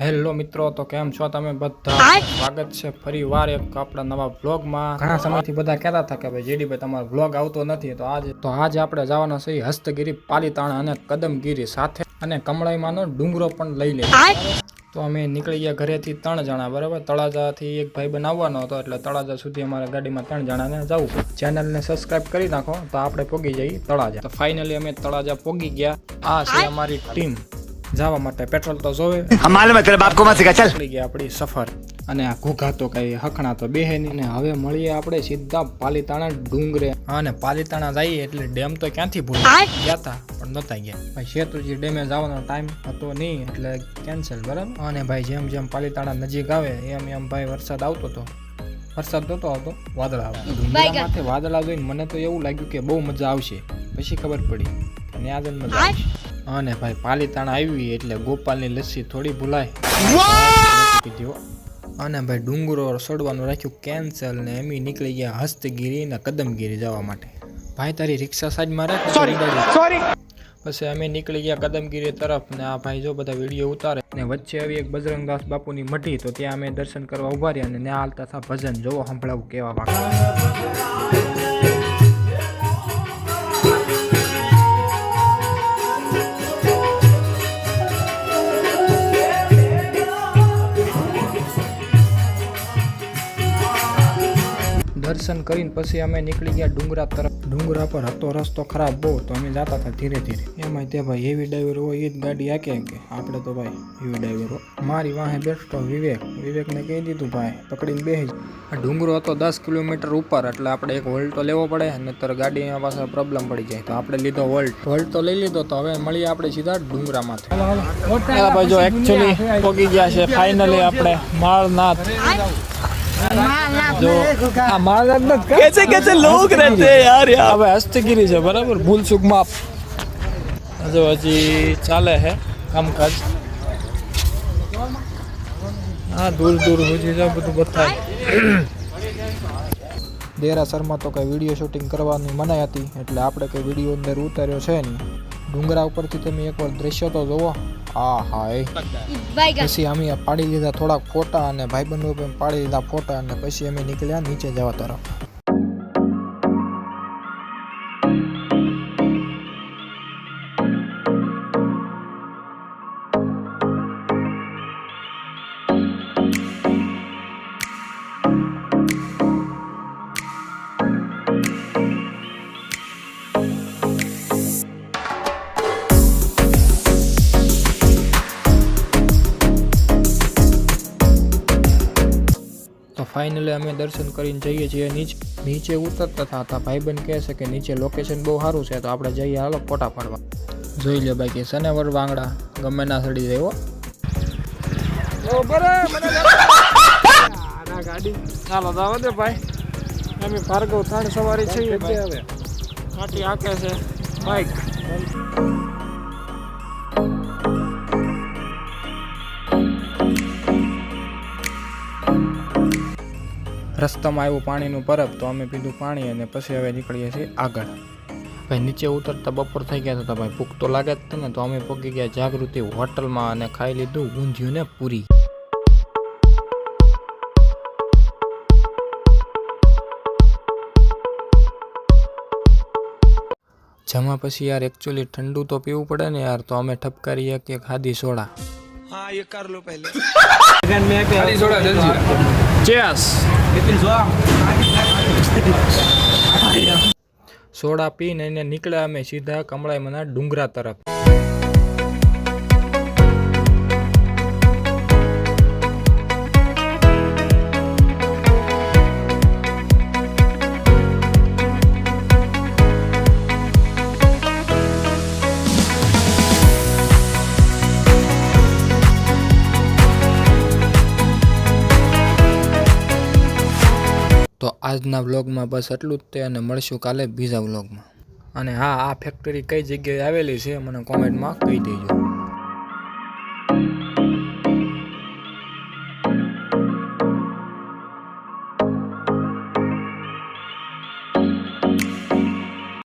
Hello મિત્રો તો કેમ છો તમે બધા? સ્વાગત છે ફરી વાર એક આપણા નવા વ્લોગમાં ઘણા સમયથી બધા કહેતા હતા કે ભાઈ જેડીભાઈ તમારો વ્લોગ આવતો નથી તો આજે તો આજે આપણે જવાના છે હસ્તગીરી પાલીતાણા અને કદમગીરી સાથે અને કમળાઈમાંનો ડુંગરો પણ લઈ લે તો અમે નીકળી ગયા ઘરેથી ત્રણ જણા બરાબર? તળાજાથી એક ભાઈ બનાવવાનો હતો એટલે તળાજા સુધી અમારે ગાડીમાં ત્રણ જણાને જવું ચેનલને સબસ્ક્રાઇબ કરી નાખો તો આપણે પોગી જઈએ તળાજા. તો ફાઇનલી અમે તળાજા પોગી ગયા. આ છે અમારી ટીમ જવા માટે પેટ્રોલ તો જોવે. પકડી ગયા આપણી સફર. અને આ ઘૂઘા તો કઈ હખણા તો બેહે નહીં ને હવે મળીએ આપણે સીધા પાલીતાણા ડુંગરે. અને પાલીતાણા જઈએ એટલે ડેમ તો ક્યાંથી ભૂલ? ગયા હતા પણ નતા ગયા. ભાઈ શેત્રુજી ડેમે જવાનો ટાઈમ હતો નહીં એટલે કેન્સલ બરાબર? અને ભાઈ જેમ જેમ પાલીતાણા નજીક આવે એમ એમ ભાઈ વરસાદ આવતો હતો વરસાદ નહોતો આવતો વાદળા આવે. વાદળા જોઈને મને તો એવું લાગ્યું કે બહુ મજા આવશે. પછી ખબર પડી. અને આ જ મજા આવશે. અને ભાઈ પાલીતાણા આવી એટલે ગોપાલની લસ્સી થોડી ભૂલાય. પીધી અને ભાઈ ડુંગરો સડવાનું રાખ્યું કેન્સલ ને એમ નીકળી ગયા હસ્તગીરી ને કદમગીરી જવા માટે. ભાઈ તારી રિક્ષા સાઈડમાં રાખ સોરી પછી અમે નીકળી ગયા કદમગીરી તરફ ને આ ભાઈ જો બધા વીડિયો ઉતારે. ને વચ્ચે આવી એક બજરંગદાસ બાપુની મઢી તો ત્યાં અમે દર્શન કરવા ઊભા રહ્યા અને ત્યાં હાલતા હતા ભજન. જોવો સંભળાવું કેવા વાગે. દર્શન કરીને પછી અમે નીકળી ગયા ડુંગરા તરફ. ડુંગરા પર હતો રસ્તો ખરાબ બહુ તો અમે જતા હતા ધીરે ધીરે. એમાં તે ભાઈ હેવી ડ્રાઈવર હોય એ જ ગાડી હાકે કે આપણે તો ભાઈ હેવી ડ્રાઈવર હોય મારી વાહે બેઠતો વિવેક. વિવેકને કહી દીધું ભાઈ પકડીને બેસી આ ડુંગરો હતો દસ કિલોમીટર ઉપર એટલે આપણે એક વોલ્ટો લેવો પડે નહીતર ગાડીમાં પાસે પ્રોબ્લેમ પડી જાય. તો આપણે લીધો વોલ્ટ. વોલ્ટ તો લઈ લીધો તો હવે મળીએ આપણે સીધા ડુંગરામાંથી. ભાઈ જો એકચ્યુઅલી પોગી ગયા છે ફાઇનલી આપણે માળનાથ. જો આ માળનાથ નથી कैसे कैसे लोग रहते हैं यार यहाँ હવે હસ્તગીરી છે બરાબર ભૂલ ચૂક માપ જો હજી ચાલે છે કામકાજ હા દૂર દૂર સુધી જો બધું બતાય દેરાસરમાં તો કઈ વિડીયો શૂટિંગ કરવાની મનાઈ હતી એટલે આપણે કઈ વિડીયો અંદર ઉતાર્યો છે નહીં ડુંગરા ઉપરથી તમે એકવાર દ્રશ્ય તો જોવો આ હાય. પછી અમે પાડી લીધા થોડાક ફોટા અને ભાઈબંધો પણ પાડી લીધા ફોટા અને પછી અમે નીકળ્યા નીચે જવા તરફ. ફાઇનલી અમે દર્શન કરીને જઈએ છીએ નીચે નીચે ઉતરતા હતા ભાઈબંધ કહે છે કે નીચે લોકેશન બહુ સારું છે તો આપણે જઈએ હાલો ફોટા પાડવા. જોઈ લે બાકી શનિવાર વાંગડા ગમે ના સડી જાય ગાડી. ચાલો દે ભાઈ. અમે ભાર્ગવ થાણ સવારી છીએ હવે કાટી આકે છે. બાઈક. રસ્તામાં આવ્યું પાણીનું પરબ, તો અમે પીધું પાણી અને પછી હવે નીકળીએ છીએ આગળ. ભાઈ, નીચે ઉતરતા બપોર થઈ ગયા હતા ભાઈ ભૂખ તો લાગે જ ને તો અમે પગી ગયા જાગૃતિ હોટલમાં અને ખાઈ લીધું ઊંધિયું ને પૂરી. જમા પછી યાર એકચ્યુઅલી ઠંડુ તો પીવું પડે ને યાર, તો અમે ઠપકારીએ કે ખાધી સોડા. हाँ ये कर लो पहले ચેસ સોડા પીને એને નીકળ્યા અમે સીધા કમળાઈમાંના ડુંગરા તરફ આજના વ્લોગમાં બસ એટલું જ તે અને મળશું કાલે બીજા વ્લોગમાં. અને હા, આ ફેક્ટરી કઈ જગ્યાએ આવેલી છે મને કોમેન્ટમાં કહી દેજો.